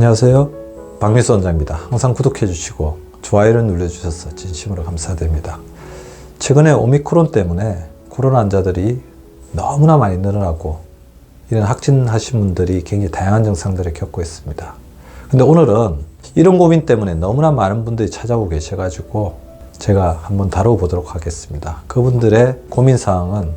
안녕하세요. 박미수 원장입니다. 항상 구독해 주시고 좋아요를 눌러주셔서 진심으로 감사드립니다. 최근에 오미크론 때문에 코로나 환자들이 너무나 많이 늘어나고 이런 확진하신 분들이 굉장히 다양한 증상들을 겪고 있습니다. 근데 오늘은 이런 고민 때문에 너무나 많은 분들이 찾아오고 계셔가지고 제가 한번 다뤄보도록 하겠습니다. 그분들의 고민 사항은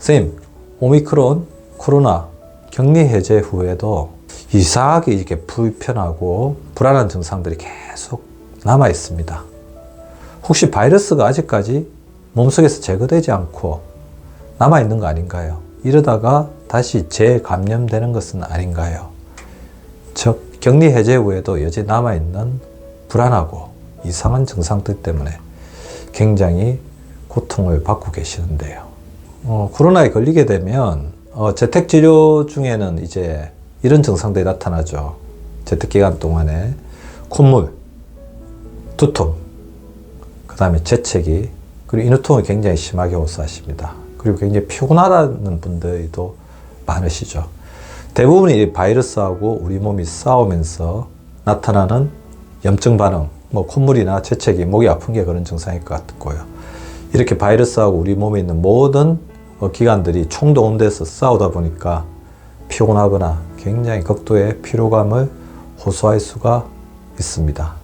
선생님 오미크론 코로나 격리 해제 후에도 이상하게 이렇게 불편하고 불안한 증상들이 계속 남아 있습니다. 혹시 바이러스가 아직까지 몸속에서 제거되지 않고 남아 있는 거 아닌가요? 이러다가 다시 재감염되는 것은 아닌가요? 즉, 격리 해제 후에도 여전히 남아 있는 불안하고 이상한 증상들 때문에 굉장히 고통을 받고 계시는데요. 어, 코로나에 걸리게 되면 어, 재택 치료 중에는 이제 이런 증상들이 나타나죠. 재택기간 동안에 콧물, 두통, 그 다음에 재채기, 그리고 인후통이 굉장히 심하게 호소하십니다. 그리고 굉장히 피곤하다는 분들도 많으시죠. 대부분이 바이러스하고 우리 몸이 싸우면서 나타나는 염증 반응, 뭐 콧물이나 재채기, 목이 아픈 게 그런 증상일 것 같고요. 이렇게 바이러스하고 우리 몸에 있는 모든 어, 기관들이 총동원돼서 싸우다 보니까 피곤하거나 굉장히 극도의 피로감을 호소할 수가 있습니다.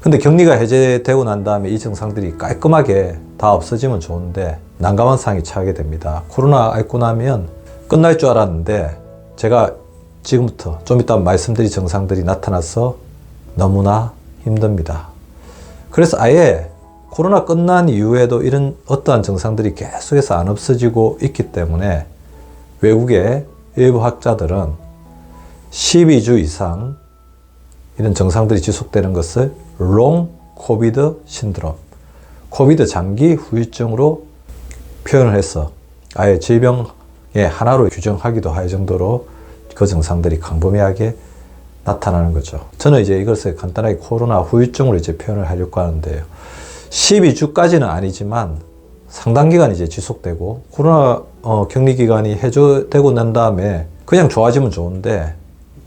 근데 격리가 해제되고 난 다음에 이 증상들이 깔끔하게 다 없어지면 좋은데 난감한 상이 처하게 됩니다. 코로나 앓고 나면 끝날 줄 알았는데 제가 지금부터 좀 이따 말씀드릴 증상들이 나타나서 너무나 힘듭니다. 그래서 아예 코로나 끝난 이후에도 이런 어떠한 증상들이 계속해서 안 없어지고 있기 때문에 외국에 일부 학자들은 12주 이상 이런 증상들이 지속되는 것을 롱 코비드 신드롬, 코비드 장기 후유증으로 표현을 해서 아예 질병의 하나로 규정하기도 할 정도로 그 증상들이 광범위하게 나타나는 거죠. 저는 이제 이것을 간단하게 코로나 후유증으로 이제 표현을 하려고 하는데요. 12주까지는 아니지만 상당 기간 이제 지속되고 코로나 어, 격리 기간이 해제되고 난 다음에 그냥 좋아지면 좋은데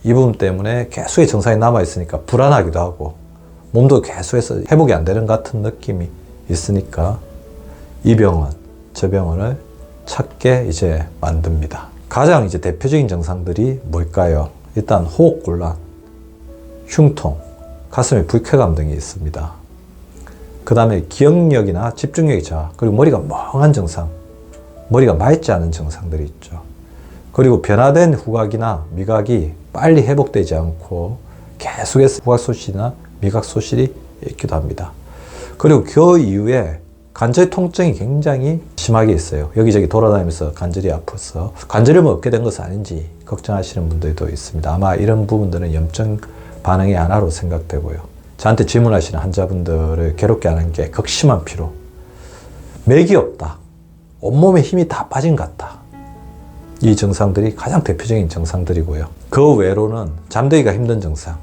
이 부분 때문에 계속의 증상이 남아 있으니까 불안하기도 하고 몸도 계속해서 회복이 안 되는 같은 느낌이 있으니까 이 병원 저 병원을 찾게 이제 만듭니다. 가장 이제 대표적인 증상들이 뭘까요? 일단 호흡곤란, 흉통, 가슴에 불쾌감 등이 있습니다. 그 다음에 기억력이나 집중력이 저하, 그리고 머리가 멍한 증상, 머리가 맑지 않은 증상들이 있죠. 그리고 변화된 후각이나 미각이 빨리 회복되지 않고 계속해서 후각 소실이나 미각 소실이 있기도 합니다. 그리고 그 이후에 관절 통증이 굉장히 심하게 있어요. 여기저기 돌아다니면서 관절이 아파서 관절염 얻게 된 것은 아닌지 걱정하시는 분들도 있습니다. 아마 이런 부분들은 염증 반응의 하나로 생각되고요. 저한테 질문하시는 환자분들을 괴롭게 하는 게 극심한 피로. 맥이 없다. 온몸에 힘이 다 빠진 것 같다. 이 증상들이 가장 대표적인 증상들이고요. 그 외로는 잠들기가 힘든 증상,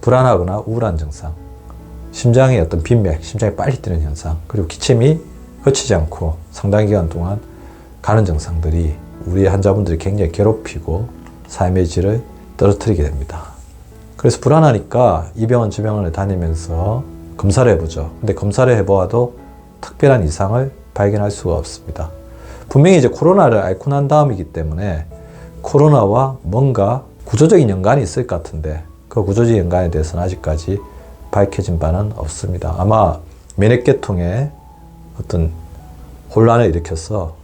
불안하거나 우울한 증상, 심장의 어떤 빈맥, 심장이 빨리 뛰는 현상, 그리고 기침이 거치지 않고 상당 기간 동안 가는 증상들이 우리 환자분들이 굉장히 괴롭히고 삶의 질을 떨어뜨리게 됩니다. 그래서 불안하니까 이 병원 저 병원을 다니면서 검사를 해보죠. 근데 검사를 해보아도 특별한 이상을 발견할 수가 없습니다. 분명히 이제 코로나를 앓고 난 다음이기 때문에 코로나와 뭔가 구조적인 연관이 있을 것 같은데 그 구조적인 연관에 대해서는 아직까지 밝혀진 바는 없습니다. 아마 면역계통에 어떤 혼란을 일으켜서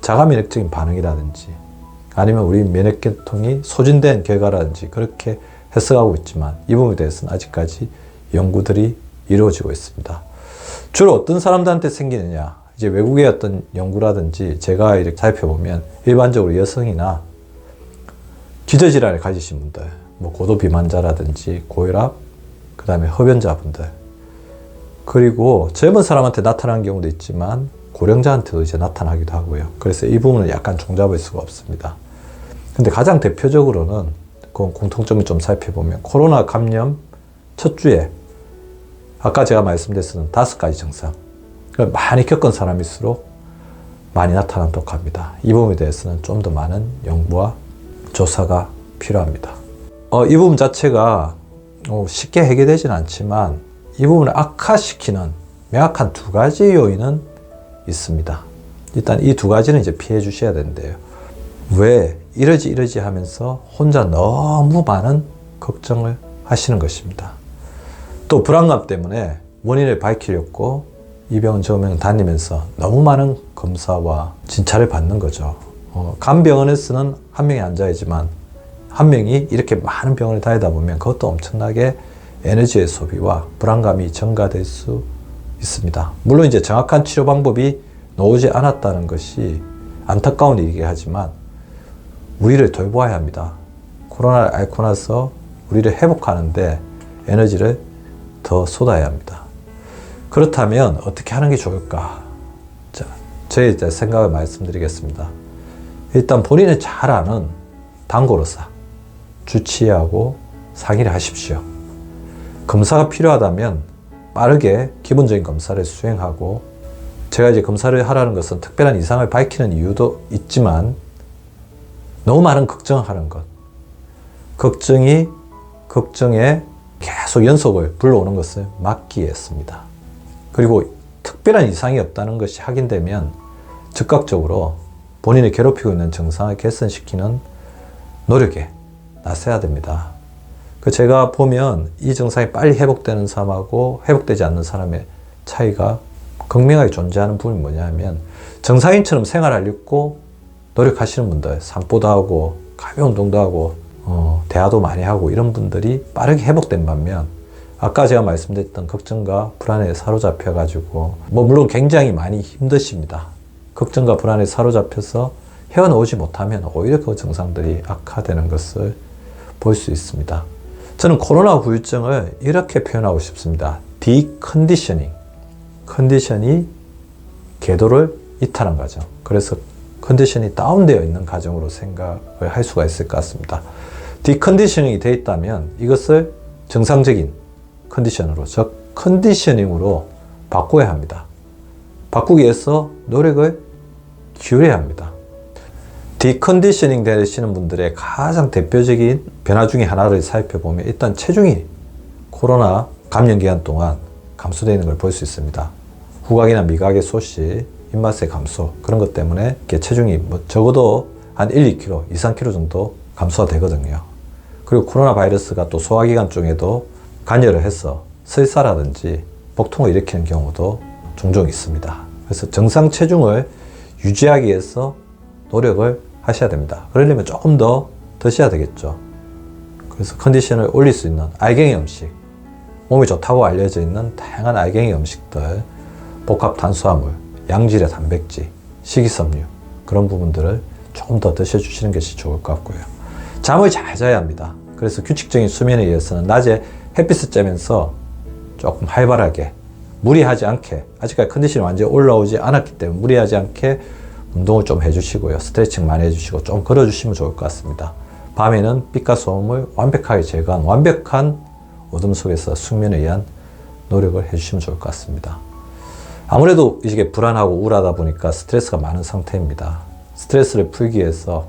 자가 면역적인 반응이라든지 아니면 우리 면역계통이 소진된 결과라든지 그렇게 해석하고 있지만 이 부분에 대해서는 아직까지 연구들이 이루어지고 있습니다. 주로 어떤 사람들한테 생기느냐? 이제 외국의 어떤 연구라든지 제가 이렇게 살펴보면 일반적으로 여성이나 기저질환을 가지신 분들, 뭐 고도 비만자라든지 고혈압, 그 다음에 흡연자분들, 그리고 젊은 사람한테 나타난 경우도 있지만 고령자한테도 이제 나타나기도 하고요. 그래서 이 부분은 약간 종잡을 수가 없습니다. 근데 가장 대표적으로는 그 공통점을 좀 살펴보면 코로나 감염 첫 주에 아까 제가 말씀드렸던 다섯 가지 증상 많이 겪은 사람일수록 많이 나타난다고 합니다. 이 부분에 대해서는 좀 더 많은 연구와 조사가 필요합니다. 어, 이 부분 자체가 어, 쉽게 해결되진 않지만 이 부분을 악화시키는 명확한 두 가지 요인은 있습니다. 일단 이 두 가지는 이제 피해 주셔야 되는데요. 왜 이러지 이러지 하면서 혼자 너무 많은 걱정을 하시는 것입니다. 또 불안감 때문에 원인을 밝히려고 이 병원 저 병원 다니면서 너무 많은 검사와 진찰을 받는 거죠. 어, 간 병원에서는 한 명이 앉아야지만 한 명이 이렇게 많은 병원을 다니다 보면 그것도 엄청나게 에너지의 소비와 불안감이 증가될 수 있습니다. 물론 이제 정확한 치료 방법이 나오지 않았다는 것이 안타까운 일이긴 하지만 우리를 돌보아야 합니다. 코로나를 앓고 나서 우리를 회복하는데 에너지를 더 쏟아야 합니다. 그렇다면 어떻게 하는 게 좋을까? 자, 이제 생각을 말씀드리겠습니다. 일단 본인을 잘 아는 단골의사, 주치의하고 상의를 하십시오. 검사가 필요하다면 빠르게 기본적인 검사를 수행하고 제가 이제 검사를 하라는 것은 특별한 이상을 밝히는 이유도 있지만 너무 많은 걱정을 하는 것. 걱정이 걱정에 계속 연속을 불러오는 것을 막기 위해서입니다. 그리고 특별한 이상이 없다는 것이 확인되면 즉각적으로 본인을 괴롭히고 있는 증상을 개선시키는 노력에 나서야 됩니다. 그 제가 보면 이 증상이 빨리 회복되는 사람하고 회복되지 않는 사람의 차이가 극명하게 존재하는 부분이 뭐냐면 정상인처럼 생활하려고 노력하시는 분들 산보도 하고 가벼운 운동도 하고 어, 대화도 많이 하고 이런 분들이 빠르게 회복된 반면 아까 제가 말씀드렸던 걱정과 불안에 사로잡혀 가지고 뭐 물론 굉장히 많이 힘드십니다. 걱정과 불안에 사로잡혀서 헤어나오지 못하면 오히려 그 증상들이 악화되는 것을 볼 수 있습니다. 저는 코로나 후유증을 이렇게 표현하고 싶습니다. 디컨디셔닝. 컨디션이 궤도를 이탈한 과정. 그래서 컨디션이 다운되어 있는 과정으로 생각을 할 수가 있을 것 같습니다. 디컨디셔닝이 되어 있다면 이것을 정상적인 컨디션으로, 즉 컨디셔닝으로 바꿔야 합니다. 바꾸기 위해서 노력을 기울여야 합니다. 디컨디셔닝 되시는 분들의 가장 대표적인 변화 중에 하나를 살펴보면 일단 체중이 코로나 감염 기간 동안 감소되어 있는 걸 볼 수 있습니다. 후각이나 미각의 소시, 입맛의 감소 그런 것 때문에 체중이 뭐 적어도 한 1, 2kg, 2, 3kg 정도 감소가 되거든요. 그리고 코로나 바이러스가 또 소화기관 쪽에도 관여를 해서 설사라든지 복통을 일으키는 경우도 종종 있습니다. 그래서 정상 체중을 유지하기 위해서 노력을 하셔야 됩니다. 그러려면 조금 더 드셔야 되겠죠. 그래서 컨디션을 올릴 수 있는 알갱이 음식, 몸이 좋다고 알려져 있는 다양한 알갱이 음식들, 복합 탄수화물, 양질의 단백질, 식이섬유 그런 부분들을 조금 더 드셔주시는 것이 좋을 것 같고요. 잠을 잘 자야 합니다. 그래서 규칙적인 수면에 의해서는 낮에 햇빛을 쬐면서 조금 활발하게 무리하지 않게 아직까지 컨디션이 완전히 올라오지 않았기 때문에 무리하지 않게 운동을 좀 해주시고요. 스트레칭 많이 해주시고 좀 걸어주시면 좋을 것 같습니다. 밤에는 빛과 소음을 완벽하게 제거한 완벽한 어둠 속에서 숙면에 의한 노력을 해주시면 좋을 것 같습니다. 아무래도 이게 불안하고 우울하다 보니까 스트레스가 많은 상태입니다. 스트레스를 풀기 위해서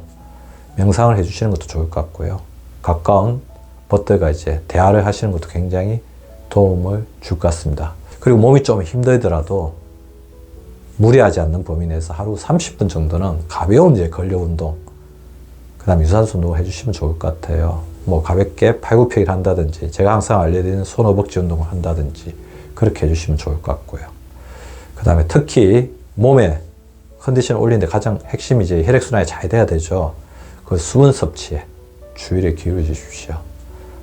명상을 해주시는 것도 좋을 것 같고요. 가까운 벗들과 이제 대화를 하시는 것도 굉장히 도움을 줄 것 같습니다. 그리고 몸이 좀 힘들더라도 무리하지 않는 범위 내에서 하루 30분 정도는 가벼운 이제 근력 운동, 그 다음 유산소 운동 해주시면 좋을 것 같아요. 뭐 가볍게 팔굽혀기를 한다든지, 제가 항상 알려드리는 손 허벅지 운동을 한다든지, 그렇게 해주시면 좋을 것 같고요. 그 다음에 특히 몸에 컨디션을 올리는데 가장 핵심이 이제 혈액순환이 잘 돼야 되죠. 그 수분 섭취에 주의를 기울여 주십시오.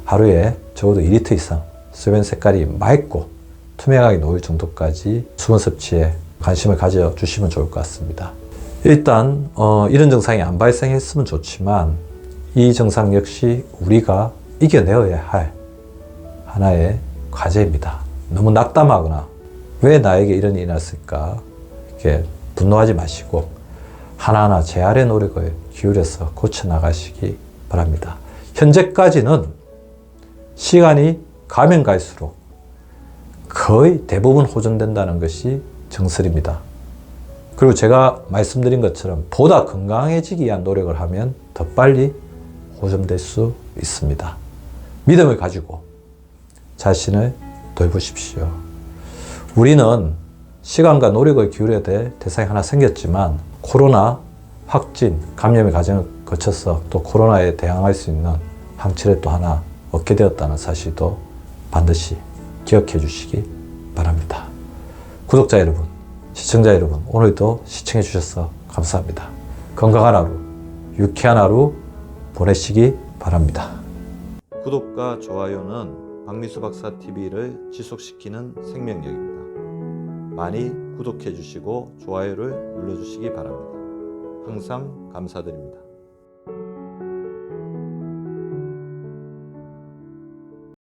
하루에 적어도 2리터 이상 수변 색깔이 맑고 투명하게 놓일 정도까지 수분 섭취에 관심을 가져 주시면 좋을 것 같습니다. 일단 어, 이런 증상이 안 발생했으면 좋지만 이 증상 역시 우리가 이겨내어야 할 하나의 과제입니다. 너무 낙담하거나 왜 나에게 이런 일이 났을까 이렇게 분노하지 마시고 하나하나 재활의 노력을 기울여서 고쳐 나가시기 바랍니다. 현재까지는 시간이 가면 갈수록 거의 대부분 호전된다는 것이 정설입니다. 그리고 제가 말씀드린 것처럼 보다 건강해지기 위한 노력을 하면 더 빨리 호전될 수 있습니다. 믿음을 가지고 자신을 돌보십시오. 우리는 시간과 노력을 기울여야 될 대상이 하나 생겼지만 코로나 확진, 감염의 과정을 거쳐서 또 코로나에 대항할 수 있는 항체를 또 하나 얻게 되었다는 사실도 반드시 기억해 주시기 바랍니다. 구독자 여러분, 시청자 여러분, 오늘도 시청해 주셔서 감사합니다. 건강한 하루, 유쾌한 하루 보내시기 바랍니다. 구독과 좋아요는 박미수 박사 TV를 지속시키는 생명력입니다. 많이 구독해 주시고 좋아요를 눌러 주시기 바랍니다. 항상 감사드립니다.